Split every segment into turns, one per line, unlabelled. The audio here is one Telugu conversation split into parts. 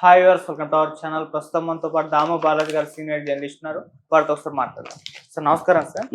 Hi viewers welcome to our channel ప్రస్తుతం మనతో పాటు దామ బాలాజీ గారు సీనియర్ జర్నలిస్ట్ ఉన్నారు. వారితో ఒకసారి మాట్లాడదాం. సార్ నమస్కారం సార్.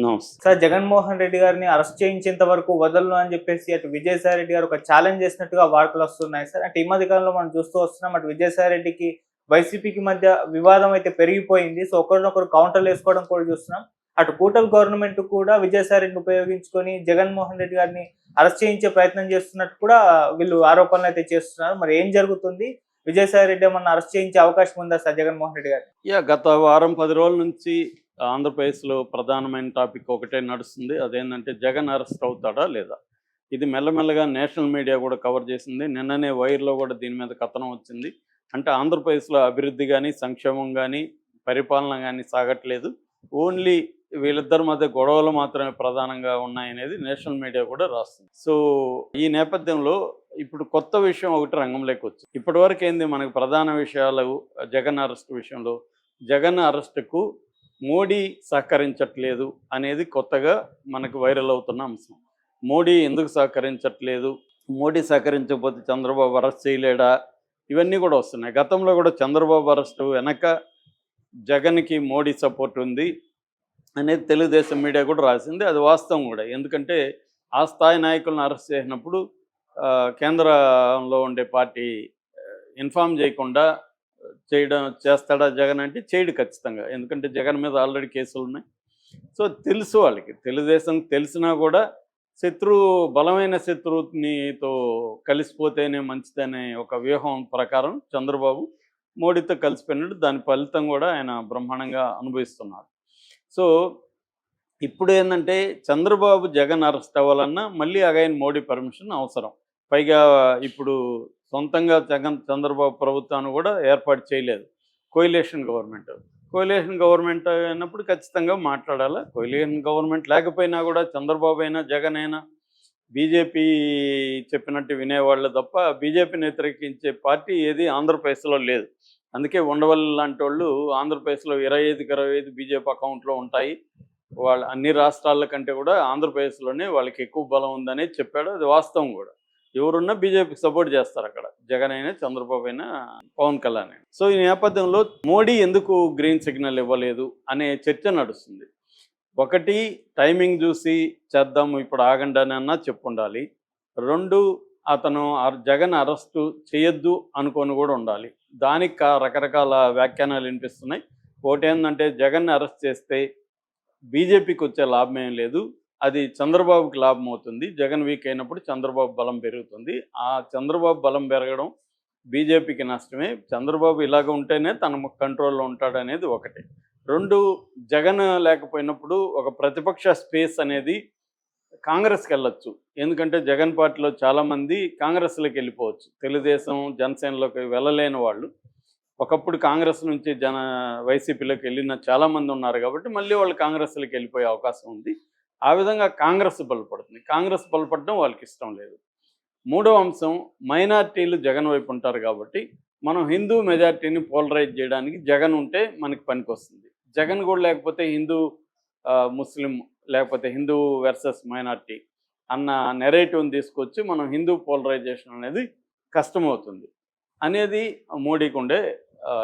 సార్ జగన్మోహన్ రెడ్డి గారిని అరెస్ట్ చేయించేంత వరకు వదలను అని చెప్పేసి అటు విజయసాయి రెడ్డి గారు ఒక ఛాలెంజ్ చేసినట్టుగా వార్తలు వస్తున్నాయి సార్. అంటే ఈ మధ్య కాలంలో మనం చూస్తూ వస్తున్నాం అటు విజయసాయి రెడ్డికి వైసీపీకి మధ్య వివాదం అయితే పెరిగిపోయింది. సో ఒకరినొకరు కౌంటర్లు వేసుకోవడం కూడా చూస్తున్నాం. అటు కూటమి గవర్నమెంట్ కూడా విజయసాయి రెడ్డిని ఉపయోగించుకొని జగన్మోహన్ రెడ్డి గారిని అరెస్ట్ చేయించే ప్రయత్నం చేస్తున్నట్టు కూడా వీళ్ళు ఆరోపణలు అయితే చేస్తున్నారు. మరి ఏం జరుగుతుంది? విజయసాయి రెడ్డి ఏమన్నా అరెస్ట్ చేయించే అవకాశం ఉందా సార్ జగన్మోహన్ రెడ్డి గారు?
యా గత వారం పది రోజుల నుంచి ఆంధ్రప్రదేశ్లో ప్రధానమైన టాపిక్ ఒకటే నడుస్తుంది. అదేంటంటే జగన్ అరెస్ట్ అవుతాడా లేదా? ఇది మెల్లమెల్లగా నేషనల్ మీడియా కూడా కవర్ చేసింది. నిన్ననే వైర్లో కూడా దీని మీద కథనం వచ్చింది. అంటే ఆంధ్రప్రదేశ్లో అభివృద్ధి కానీ సంక్షేమం కానీ పరిపాలన కానీ సాగట్లేదు. ఓన్లీ వీళ్ళిద్దరి మధ్య గొడవలు మాత్రమే ప్రధానంగా ఉన్నాయనేది నేషనల్ మీడియా కూడా రాస్తుంది. సో ఈ నేపథ్యంలో ఇప్పుడు కొత్త విషయం ఒకటి రంగంలోకి వచ్చింది. ఇప్పటివరకు ఏంది మనకు ప్రధాన విషయాలు? జగన్ అరెస్ట్ విషయంలో. జగన్ అరెస్టుకు మోడీ సహకరించట్లేదు అనేది కొత్తగా మనకు వైరల్ అవుతున్న అంశం. మోడీ ఎందుకు సహకరించట్లేదు? మోడీ సహకరించకపోతే చంద్రబాబు అరెస్ట్ చేయలేడా? ఇవన్నీ కూడా వస్తున్నాయి. గతంలో కూడా చంద్రబాబు అరెస్టు వెనక జగన్కి మోడీ సపోర్ట్ ఉంది. అనేది తెలుగుదేశం మీడియా కూడా రాసింది. అది వాస్తవం కూడా. ఎందుకంటే ఆ స్థాయి నాయకులను అరెస్ట్ చేసినప్పుడు కేంద్రంలో ఉండే పార్టీ ఇన్ఫామ్ చేయకుండా చేయడం చేస్తాడా జగన్ అంటే చేయడు ఖచ్చితంగా. ఎందుకంటే జగన్ మీద ఆల్రెడీ కేసులు ఉన్నాయి. సో తెలుసు వాళ్ళకి. తెలుగుదేశం తెలిసినా కూడా శత్రువు బలమైన శత్రువునితో కలిసిపోతేనే మంచిదనే ఒక వ్యూహం ప్రకారం చంద్రబాబు మోడీతో కలిసిపోయినట్టు దాని ఫలితం కూడా ఆయన బ్రహ్మాండంగా అనుభవిస్తున్నారు. సో ఇప్పుడు ఏంటంటే చంద్రబాబు జగన్ అరెస్ట్ అవ్వాలన్నా మళ్ళీ అగైన్ మోడీ పర్మిషన్ అవసరం. పైగా ఇప్పుడు సొంతంగా జగన్ చంద్రబాబు ప్రభుత్వాన్ని కూడా ఏర్పాటు చేయలేదు. Coalition government. కోయిలేషన్ గవర్నమెంట్ అయినప్పుడు ఖచ్చితంగా మాట్లాడాలి? కోయిలేషన్ గవర్నమెంట్ లేకపోయినా కూడా చంద్రబాబు అయినా జగన్ అయినా బీజేపీ చెప్పినట్టు వినేవాళ్ళు తప్ప బీజేపీని వ్యతిరేకించే పార్టీ ఏది ఆంధ్రప్రదేశ్లో లేదు. అందుకే ఉండవల్లి లాంటి వాళ్ళు ఆంధ్రప్రదేశ్లో ఇరవై ఐదుకి ఇరవై ఐదు బీజేపీ అకౌంట్లో ఉంటాయి. వాళ్ళ అన్ని రాష్ట్రాల కంటే కూడా ఆంధ్రప్రదేశ్లోనే వాళ్ళకి ఎక్కువ బలం ఉందని చెప్పాడు. అది వాస్తవం కూడా. ఎవరున్నా బీజేపీకి సపోర్ట్ చేస్తారు అక్కడ. జగన్ అయినా చంద్రబాబు అయినా పవన్ కళ్యాణ్ అయినా. సో ఈ నేపథ్యంలో మోడీ ఎందుకు గ్రీన్ సిగ్నల్ ఇవ్వలేదు అనే చర్చ నడుస్తుంది. ఒకటి టైమింగ్ చూసి చేద్దాము ఇప్పుడు ఆగండి అని అన్నా చెప్పుండాలి. రెండు అతను జగన్ అరెస్టు చేయొద్దు అనుకొని కూడా ఉండాలి. దానికి రకరకాల వ్యాఖ్యానాలు వినిపిస్తున్నాయి. ఒకటి ఏంటంటే జగన్ అరెస్ట్ చేస్తే బీజేపీకి వచ్చే లాభం ఏం లేదు. అది చంద్రబాబుకి లాభం అవుతుంది. జగన్ వీక్ అయినప్పుడు చంద్రబాబు బలం పెరుగుతుంది. ఆ చంద్రబాబు బలం పెరగడం బీజేపీకి నష్టమే. చంద్రబాబు ఇలాగ ఉంటేనే తన కంట్రోల్లో ఉంటాడనేది ఒకటి. రెండు జగన్ లేకపోయినప్పుడు ఒక ప్రతిపక్ష స్పేస్ అనేది కాంగ్రెస్కి వెళ్ళొచ్చు ఎందుకంటే జగన్ పార్టీలో చాలామంది కాంగ్రెస్లోకి వెళ్ళిపోవచ్చు తెలుగుదేశం జనసేనలోకి వెళ్ళలేని వాళ్ళు. ఒకప్పుడు కాంగ్రెస్ నుంచి జన వైసీపీలోకి వెళ్ళిన చాలామంది ఉన్నారు కాబట్టి మళ్ళీ వాళ్ళు కాంగ్రెస్లోకి వెళ్ళిపోయే అవకాశం ఉంది. ఆ విధంగా కాంగ్రెస్ బలపడుతుంది. కాంగ్రెస్ బలపడడం వాళ్ళకి ఇష్టం లేదు. మూడవ అంశం మైనార్టీలు జగన్ వైపు ఉంటారు కాబట్టి మనం హిందూ మెజార్టీని పోలరైజ్ చేయడానికి జగన్ ఉంటే మనకి పనికొస్తుంది. జగన్ కూడా లేకపోతే హిందూ ముస్లిం లేకపోతే హిందూ వెర్సెస్ మైనార్టీ అన్న నెరేటివ్ని తీసుకొచ్చి మనం హిందూ పోలరైజేషన్ అనేది కష్టమవుతుంది అనేది మోడీకి ఉండే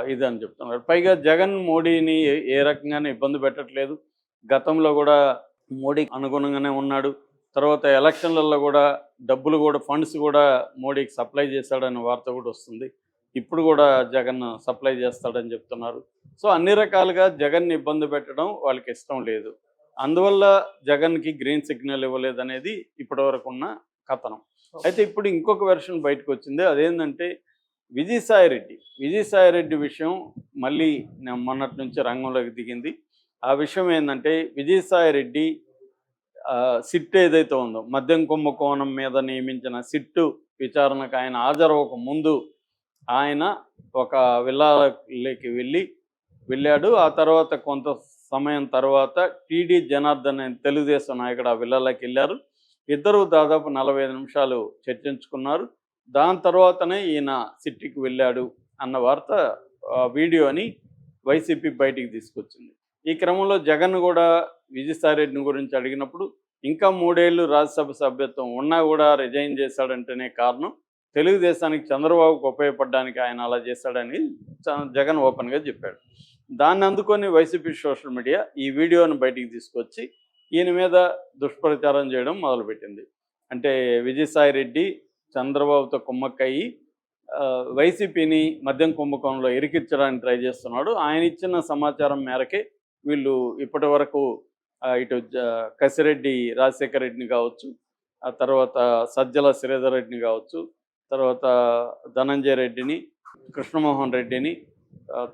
ఇది అని చెప్తున్నారు. పైగా జగన్ మోడీని ఏ- ఏ రకంగానే ఇబ్బంది పెట్టట్లేదు. గతంలో కూడా మోడీ అనుగుణంగానే ఉన్నాడు. తర్వాత ఎలక్షన్లలో కూడా డబ్బులు కూడా ఫండ్స్ కూడా మోడీకి సప్లై చేశాడనే వార్త కూడా వస్తుంది. ఇప్పుడు కూడా జగన్ సప్లై చేస్తాడని చెప్తున్నారు. సో అన్ని రకాలుగా జగన్ని ఇబ్బంది పెట్టడం వాళ్ళకి ఇష్టం లేదు. అందువల్ల జగన్కి గ్రీన్ సిగ్నల్ ఇవ్వలేదు అనేది ఇప్పటివరకు ఉన్న కథనం. అయితే ఇప్పుడు ఇంకొక వెర్షన్ బయటకు వచ్చింది. అదేంటంటే విజయసాయి రెడ్డి. విజయసాయి రెడ్డి విషయం మళ్ళీ నేను మొన్నటి నుంచి రంగంలోకి దిగింది. ఆ విషయం ఏంటంటే విజయసాయి రెడ్డి ఆ, సిట్ ఏదైతే ఉందో మద్యం కుంభకోణం మీద నియమించిన సిట్టు విచారణకు ఆయన హాజరవ్వక ముందు ఆయన ఒక విల్లాలకి వెళ్ళి వెళ్ళాడు. ఆ తర్వాత కొంత సమయం తర్వాత టీడీ జనార్దన్ అనే తెలుగుదేశం నాయకుడు ఆ విల్లాలకి వెళ్ళారు. ఇద్దరు దాదాపు నలభై నిమిషాలు చర్చించుకున్నారు. దాని తర్వాతనే ఈయన సిట్టికి వెళ్ళాడు అన్న వార్త వీడియోని వైసీపీ బయటికి తీసుకొచ్చింది. ఈ క్రమంలో జగన్ కూడా విజయసాయిరెడ్డిని గురించి అడిగినప్పుడు ఇంకా మూడేళ్ళు రాజ్యసభ సభ్యత్వం ఉన్నా కూడా రిజైన్ చేశాడంటేనే కారణం. తెలుగుదేశానికి చంద్రబాబుకు ఉపయోగపడడానికి ఆయన అలా చేశాడని చ- జగన్ ఓపెన్గా చెప్పాడు. దాన్ని అందుకొని వైసీపీ సోషల్ మీడియా ఈ వీడియోను బయటికి తీసుకొచ్చి ఈయన మీద దుష్ప్రచారం చేయడం మొదలుపెట్టింది. అంటే విజయసాయి రెడ్డి చంద్రబాబుతో కుమ్మక్కయ్యి వైసీపీని మద్యం కుంభకోణంలో ఇరికించడానికి ట్రై చేస్తున్నాడు. ఆయన ఇచ్చిన సమాచారం మేరకే వీళ్ళు ఇప్పటి వరకు ఇటు కసిరెడ్డి రాజశేఖర రెడ్డిని కావచ్చు ఆ తర్వాత సజ్జల శ్రీధర్ రెడ్డిని కావచ్చు తర్వాత ధనంజయ రెడ్డిని కృష్ణమోహన్ రెడ్డిని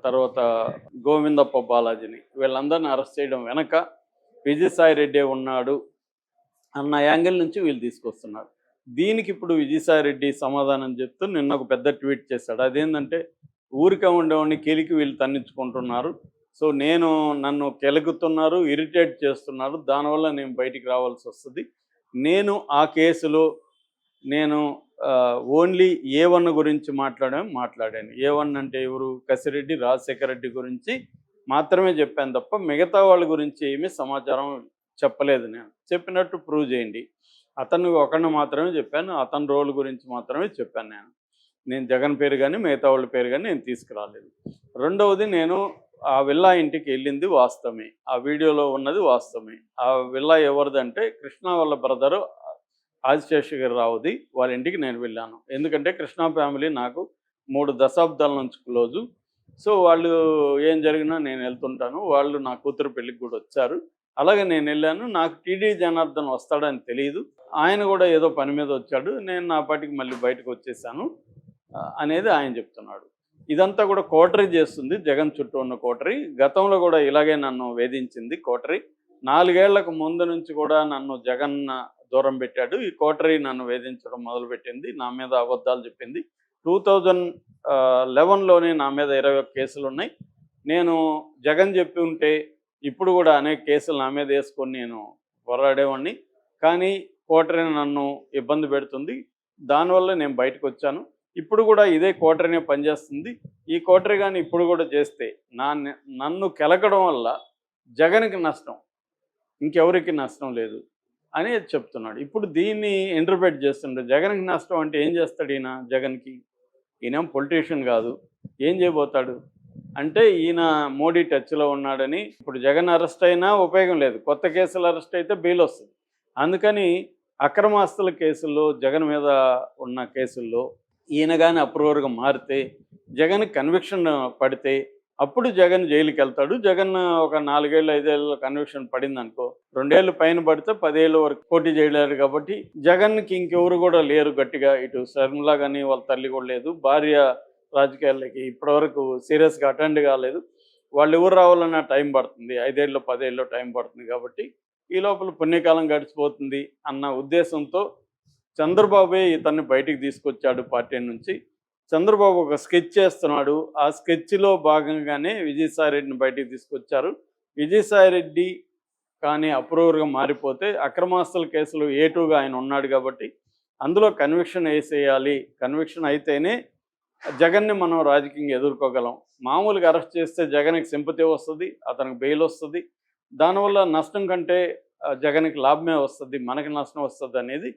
తర్వాత గోవిందప్ప బాలాజీని వీళ్ళందరిని అరెస్ట్ చేయడం వెనక విజయసాయి రెడ్డి ఉన్నాడు అన్న యాంగిల్ నుంచి వీళ్ళు తీసుకొస్తున్నారు. దీనికి ఇప్పుడు విజయసాయి రెడ్డి సమాధానం చెప్తూ నిన్న ఒక పెద్ద ట్వీట్ చేశాడు. అదేంటంటే ఊరికే ఉండేవాడిని కెలికి వీళ్ళు తన్నించుకుంటున్నారు. సో నేను నన్ను కెలుగుతున్నారు ఇరిటేట్ చేస్తున్నారు. దానివల్ల నేను బయటికి రావాల్సి వస్తుంది. నేను ఆ కేసులో నేను ఓన్లీ ఏ వన్ గురించి మాట్లాడాము మాట్లాడాను. ఏ వన్ అంటే ఎవరు? కసిరెడ్డి రాజశేఖర రెడ్డి గురించి మాత్రమే చెప్పాను తప్ప మిగతా వాళ్ళ గురించి ఏమీ సమాచారం చెప్పలేదు నేను. చెప్పినట్టు ప్రూవ్ చేయండి. అతను ఒకరిని మాత్రమే చెప్పాను. అతని రోల్ గురించి మాత్రమే చెప్పాను నేను. నేను జగన్ పేరు కానీ మిగతా వాళ్ళ పేరు కానీ నేను తీసుకురాలేదు. రెండవది నేను ఆ విల్లా ఇంటికి వెళ్ళింది వాస్తవమే. ఆ వీడియోలో ఉన్నది వాస్తవమే. ఆ విల్లా ఎవరిదంటే కృష్ణ వాళ్ళ బ్రదరు ఆదిశేషగిరి రావుది వాళ్ళ ఇంటికి నేను వెళ్ళాను. ఎందుకంటే కృష్ణ ఫ్యామిలీ నాకు మూడు దశాబ్దాల నుంచి క్లోజు. సో వాళ్ళు ఏం జరిగినా నేను వెళ్తుంటాను. వాళ్ళు నా కూతురు పెళ్ళికి కూడా వచ్చారు. అలాగే నేను వెళ్ళాను. నాకు టీడీ జనార్దన్ వస్తాడని తెలియదు ఆయన కూడా ఏదో పని మీద వచ్చాడు. నేను నా పాటికి మళ్ళీ బయటకు వచ్చేసాను. అనేది ఆయన చెప్తున్నాడు. ఇదంతా కూడా కోటరీ చేస్తుంది. జగన్ చుట్టూ ఉన్న కోటరీ. గతంలో కూడా ఇలాగే నన్ను వేధించింది కోటరీ. నాలుగేళ్ళకు ముందు నుంచి కూడా నన్ను జగన్ దూరం పెట్టాడు. ఈ కోటరీ నన్ను వేధించడం మొదలుపెట్టింది. నా మీద అబద్ధాలు చెప్పింది. టూ థౌజండ్ లెవెన్లోనే నా మీద ఇరవై ఒక్క కేసులు ఉన్నాయి. నేను జగన్ చెప్పి ఉంటే ఇప్పుడు కూడా అనేక కేసులు నా మీద వేసుకొని నేను పోరాడేవాడిని కానీ కోటరీ నన్ను ఇబ్బంది పెడుతుంది. దానివల్ల నేను బయటకు వచ్చాను. ఇప్పుడు కూడా ఇదే కోటరీనే పనిచేస్తుంది. ఈ కోటరీ కానీ ఇప్పుడు కూడా చేస్తే నా నన్ను కెలకడం వల్ల జగన్కి నష్టం ఇంకెవరికి నష్టం లేదు. అని చెప్తున్నాడు. ఇప్పుడు దీన్ని ఇంటర్ప్రిట్ చేస్తుండే జగన్కి నష్టం అంటే ఏం చేస్తాడు ఈయన జగన్కి? ఈయన పొలిటీషియన్ కాదు. ఏం చేయబోతాడు? అంటే ఈయన మోడీ టచ్లో ఉన్నాడని ఇప్పుడు జగన్ అరెస్ట్ అయినా ఉపయోగం లేదు. కొత్త కేసులు అరెస్ట్ అయితే బెయిల్ వస్తుంది. అందుకని అక్రమాస్తుల కేసుల్లో జగన్ మీద ఉన్న కేసుల్లో ఈయన కానీ అప్రూవర్గా మారితే జగన్ కన్విక్షన్ పడితే అప్పుడు జగన్ జైలుకి వెళ్తాడు జగన్ ఒక నాలుగేళ్ళు ఐదేళ్ళు కన్విక్షన్ పడింది అనుకో రెండేళ్ళు పైన పడితే పదేళ్ళు వరకు పోటీ చేయలేరు కాబట్టి జగన్కి ఇంకెవరు కూడా లేరు గట్టిగా. ఇటు శర్మిల కానీ వాళ్ళ తల్లి కూడా లేదు. భార్య రాజకీయాలకి ఇప్పటివరకు సీరియస్గా అటెండ్ కాలేదు. వాళ్ళు ఎవరు రావాలన్నా టైం పడుతుంది. ఐదేళ్ళు పదేళ్ళు టైం పడుతుంది కాబట్టి ఈ లోపల పుణ్యకాలం గడిచిపోతుంది అన్న ఉద్దేశంతో చంద్రబాబే ఇతన్ని బయటికి తీసుకొచ్చాడు పార్టీ నుంచి. చంద్రబాబు ఒక స్కెచ్ చేస్తున్నాడు. ఆ స్కెచ్లో భాగంగానే విజయసాయి రెడ్డిని బయటికి తీసుకొచ్చారు. విజయసాయి రెడ్డి కానీ అప్రూవర్గా మారిపోతే అక్రమాస్తుల కేసులు ఏటుగా ఆయన ఉన్నాడు కాబట్టి అందులో కన్విక్షన్ వేసేయాలి. కన్విక్షన్ అయితేనే జగన్ని మనం రాజకీయంగా ఎదుర్కోగలం. మామూలుగా అరెస్ట్ చేస్తే జగన్కి సింపతి వస్తుంది అతనికి బెయిల్ వస్తుంది. దానివల్ల నష్టం కంటే ఆ, జగన్కి లాభమే వస్తుంది మనకి నష్టం వస్తుంది అనేది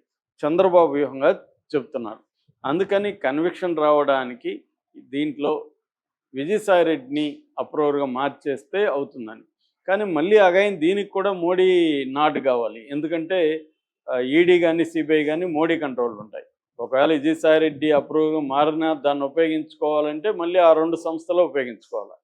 చంద్రబాబు వ్యూహంగా చెప్తున్నారు. అందుకని కన్విక్షన్ రావడానికి దీంట్లో విజయసాయిరెడ్డిని అప్రూవర్గా మార్చేస్తే అవుతుందని. కానీ మళ్ళీ అగైన్ దీనికి కూడా మోడీ నాటు కావాలి. ఎందుకంటే ఈడీ కానీ సిబిఐ కానీ మోడీ కంట్రోల్ ఉంటాయి. ఒకవేళ విజయసాయిరెడ్డి అప్రూవ్గా మారినా దాన్ని ఉపయోగించుకోవాలంటే మళ్ళీ ఆ రెండు సంస్థలు ఉపయోగించుకోవాలి.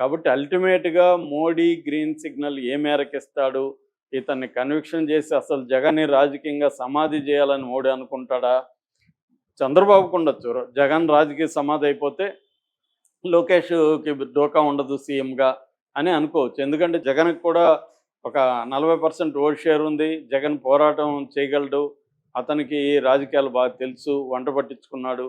కాబట్టి అల్టిమేట్గా మోడీ గ్రీన్ సిగ్నల్ ఏ మేరకు ఇస్తాడు ఇతన్ని కన్విక్షన్ చేసి అసలు జగన్ని రాజకీయంగా సమాధి చేయాలని మోడీ అనుకుంటాడా? చంద్రబాబుకు ఉండొచ్చు. జగన్ రాజకీయ సమాధి అయిపోతే లోకేష్కి డోకా ఉండదు సీఎంగా అని అనుకోవచ్చు. ఎందుకంటే జగన్కి కూడా ఒక నలభై పర్సెంట్ ఓట్ షేర్ ఉంది. జగన్ పోరాటం చేయగలడు. అతనికి రాజకీయాలు బాగా తెలుసు. వంట పట్టించుకున్నాడు.